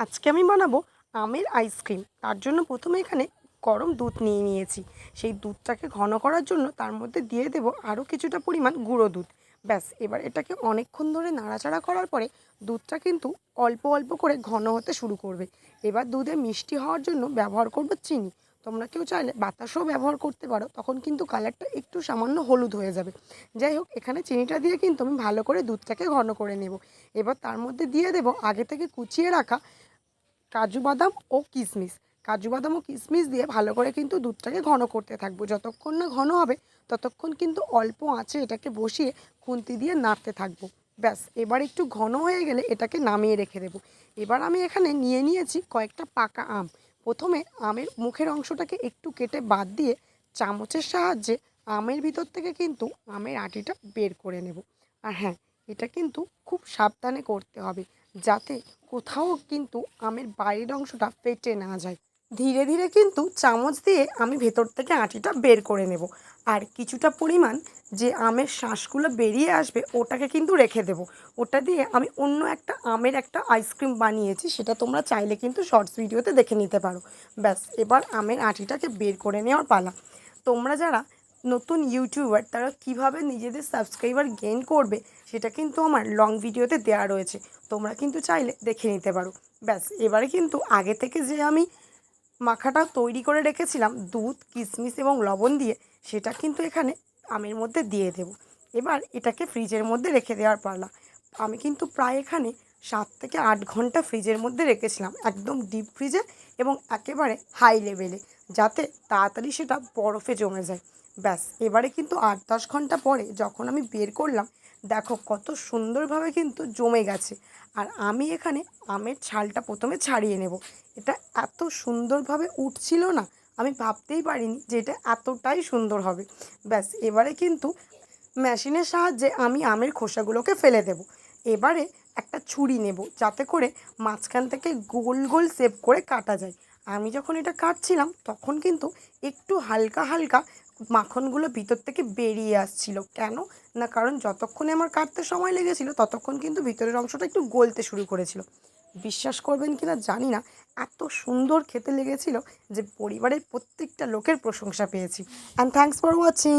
আজকে আমি বানাবো আমের আইসক্রিম তার জন্য প্রথমে এখানে গরম দুধ নিয়ে নিয়েছি। সেই দুধটাকে ঘন করার জন্য তার মধ্যে দিয়ে দেবো আরও কিছুটা পরিমাণ গুঁড়ো দুধ। ব্যাস, এবার এটাকে অনেকক্ষণ ধরে নাড়াচাড়া করার পরে দুধটা কিন্তু অল্প অল্প করে ঘন হতে শুরু করবে। এবার দুধে মিষ্টি হওয়ার জন্য ব্যবহার করব চিনি। তোমরা কেউ চাইলে বাতাসও ব্যবহার করতে পারো, তখন কিন্তু কালারটা একটু সামান্য হলুদ হয়ে যাবে। যাই হোক, এখানে চিনিটা দিয়ে কিন্তু আমি ভালো করে দুধটাকে ঘন করে নেব। এবার তার মধ্যে দিয়ে দেবো আগে থেকে কুচিয়ে রাখা কাজু বাদাম ও কিশমিশ কাজু বাদাম ও কিশমিশ দিয়ে ভালো করে কিন্তু দুধটাকে ঘন করতে থাকব। যতক্ষণ না ঘন হবে, ততক্ষণ কিন্তু অল্প আঁচে এটাকে বসিয়ে খুন্তি দিয়ে নাড়তে থাকব। ব্যাস, এবার একটু ঘন হয়ে গেলে এটাকে নামিয়ে রেখে দেবো। এবার আমি এখানে নিয়ে নিয়েছি কয়েকটা পাকা আম। প্রথমে আমের মুখের অংশটাকে একটু কেটে বাদ দিয়ে চামচের সাহায্যে আমের ভিতর থেকে কিন্তু আমের আটিটা বের করে নেব। আর হ্যাঁ এটা কিন্তু খুব সাবধানে করতে হবে, যাতে কোথাও কিন্তু আমের বাইরের অংশটা ফেটে না যায়। ধীরে ধীরে কিন্তু চামচ দিয়ে আমি ভেতর থেকে আটিটা বের করে নেব। আর কিছুটা পরিমাণ যে আমের শ্বাসগুলো বেরিয়ে আসবে, ওটাকে কিন্তু রেখে দেব। ওটা দিয়ে আমি অন্য একটা আমের একটা আইসক্রিম বানিয়েছি, সেটা তোমরা চাইলে কিন্তু শর্টস ভিডিওতে দেখে নিতে পারো। ব্যাস, এবার আমের আটিটাকে বের করে নেওয়ার পালা। তোমরা যারা নতুন ইউটিউবার তারা কীভাবে নিজেদের সাবস্ক্রাইবার গেইন করবে, সেটা কিন্তু আমার লং ভিডিওতে দেওয়া রয়েছে। তোমরা কিন্তু চাইলে দেখে নিতে পারো। ব্যাস, এবারে কিন্তু আগে থেকে যে আমি মাখাটা তৈরি করে রেখেছিলাম, দুধ কিশমিশ এবং লবণ দিয়ে, সেটা কিন্তু এখানে আমের মধ্যে দিয়ে দেব। এবার এটাকে ফ্রিজের মধ্যে রেখে দেওয়ার পালা। আমি কিন্তু প্রায় এখানে সাত থেকে আট ঘণ্টা ফ্রিজের মধ্যে রেখেছিলাম, একদম ডিপ ফ্রিজে এবং একেবারে হাই লেভেলে যাতে তাড়াতাড়ি সেটা বরফে জমে যায়। ব্যাস, এবারে কিন্তু আট দশ ঘণ্টা পরে যখন আমি বের করলাম, দেখো কত সুন্দরভাবে কিন্তু জমে গেছে। আর আমি এখানে আমের ছালটা প্রথমে ছাড়িয়ে নেব। এটা এত সুন্দরভাবে উঠছিল না, আমি ভাবতেই পারিনি যে এটা এতটাই সুন্দর হবে। ব্যাস, এবারে কিন্তু মেশিনের সাহায্যে আমি আমের খোসাগুলোকে ফেলে দেব। এবারে একটা ছুরি নেব, যাতে করে মাঝখান থেকে গোল গোল শেপ করে কাটা যায়। আমি যখন এটা কাটছিলাম, তখন কিন্তু একটু হালকা হালকা মাখনগুলো ভিতর থেকে বেরিয়ে আসছিল। কেন? না, কারণ যতক্ষণে আমার কাটতে সময় লেগেছিল, ততক্ষণ কিন্তু ভিতরের অংশটা একটু গলতে শুরু করেছিল। বিশ্বাস করবেন কি না জানি না, এত সুন্দর খেতে লেগেছিল যে পরিবারের প্রত্যেকটা লোকের প্রশংসা পেয়েছি। And thanks for watching